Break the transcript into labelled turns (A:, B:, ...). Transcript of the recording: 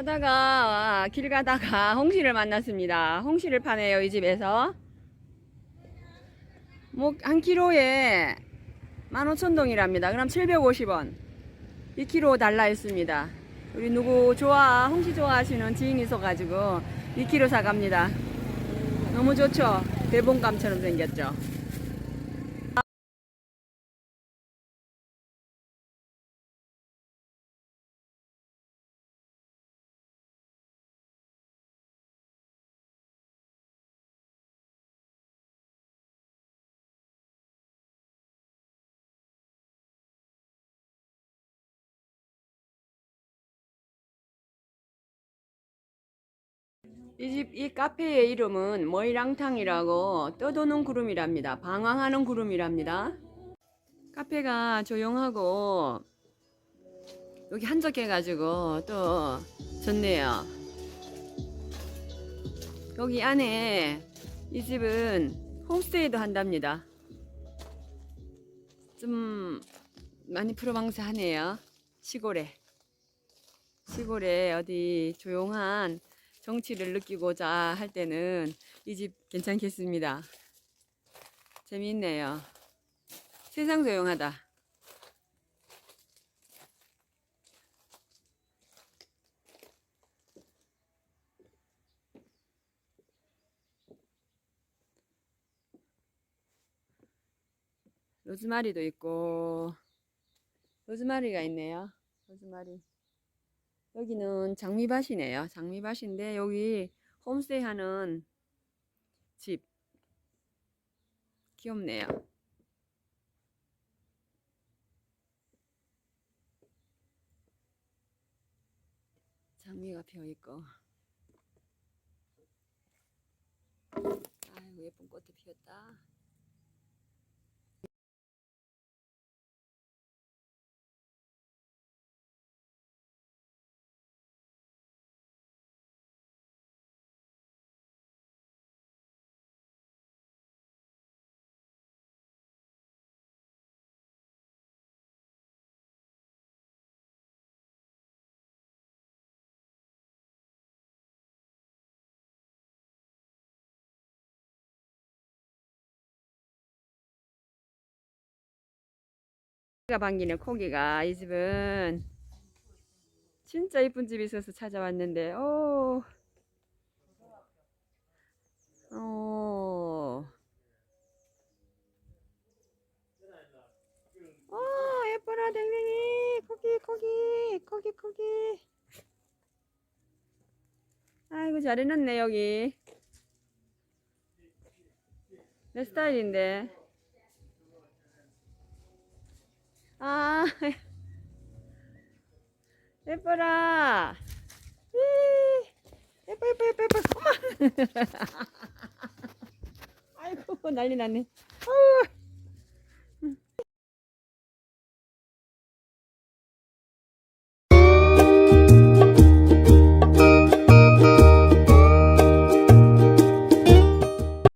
A: 가다가 길 가다가 홍시를 만났습니다. 홍시를 파네요 이 집에서. 뭐한 키로에 15,000동이랍니다. 그럼 750원. 2kg 달라 했습니다. 우리 누구 좋아 홍시 좋아하시는 지인이 있어가지고 2kg 사갑니다. 너무 좋죠? 대봉감처럼 생겼죠? 이 집, 이 카페의 이름은 머이랑탕이라고 떠도는 구름이랍니다. 방황하는 구름이랍니다. 카페가 조용하고 여기 한적해가지고 또 좋네요. 여기 안에 이 집은 홈스테이도 한답니다. 좀 많이 프로방스하네요. 시골에. 시골에 어디 조용한 정치를 느끼고자 할 때는 이 집 괜찮겠습니다. 재미있네요. 세상 조용하다. 로즈마리도 있고 로즈마리가 있네요. 로즈마리. 여기는 장미밭이네요. 장미밭인데 여기 홈스테이 하는 집 귀엽네요. 장미가 피어 있고 아이고 예쁜 꽃이 피었다. 가 반기는 코기가 이 집은 진짜 이쁜 집이 있어서 찾아왔는데 오. 오. 오 예뻐라 댕댕이 코기 코기 코기 코기 아이고 잘 해놨네 여기 내 스타일인데 아, 예뻐라. 이, 예뻐, 예뻐, 예뻐, 예뻐. 어머. 아이고, 난리 났네. 어우.